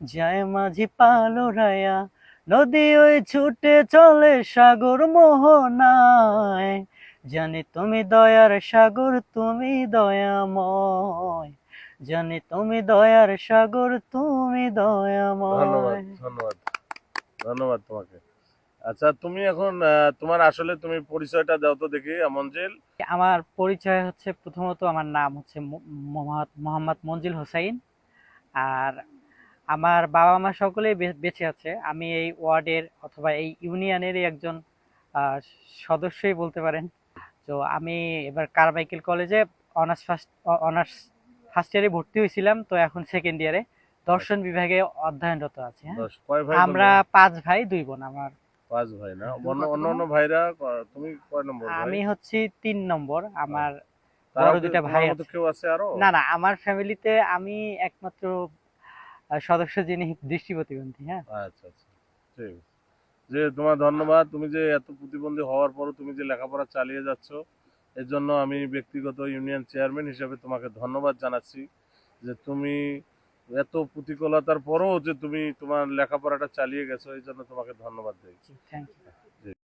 যায় মাঝি পালুরাইয়া নদী ওই ছুটে চলে সাগর মোহনায়। জানি তুমি দয়ার সাগর তুমি দয়াময়। জানি তুমি দয়ার সাগর তুমি দয়াময়। ধন্যবাদ ধন্যবাদ তোমাকে। আচ্ছা তুমি এখন তোমার আসলে তুমি পরিচয়টা দাও তো দেখি মঞ্জিল আমার পরিচয় হচ্ছে প্রথমত আমার নাম হচ্ছে মোহাম্মদ মোহাম্মদ মঞ্জিল হোসাইন। আর আমার বাবা মা সকলেই বেঁচে আছে। আমি এই ওয়ার্ডের অথবা এই ইউনিয়নেরই একজন আহ, সদস্যই বলতে পারেন। তো আমি এবার কারমাইকেল কলেজে অনার্স ফার্স্ট অনার্স ফার্স্ট ইয়ারে ভর্তি হয়েছিলাম। তো এখন সেকেন্ড ইয়ারে দর্শন বিভাগে অধ্যয়নরত আছি হ্যাঁ? আমরা পাঁচ ভাই দুই বোন আমার। পাঁচ ভাই না? অন্য অন্য ভাইরা তুমি কয় নম্বর আমি হচ্ছি তিন নম্বর। আমার বড় কি দুইটা ভাই আছে। না না আমার ফ্যামিলিতে আমি একমাত্র সদস্য যিনি দৃষ্টি প্রতিবন্ধী হ্যাঁ? আচ্ছা আচ্ছা। ঠিক। যে তোমার ধন্যবাদ তুমি যে এত প্রতিবন্ধী হওয়ার পরও তুমি যে লেখাপড়া চালিয়ে যাচ্ছ এর জন্য আমি ব্যক্তিগত ইউনিয়ন চেয়ারম্যান হিসেবে তোমাকে ধন্যবাদ জানাচ্ছি যে তুমি এত প্রতিকূলতার পরও যে তুমি তোমার লেখাপড়াটা চালিয়ে গেছো এই জন্য তোমাকে ধন্যবাদ দিই থ্যাংক ইউ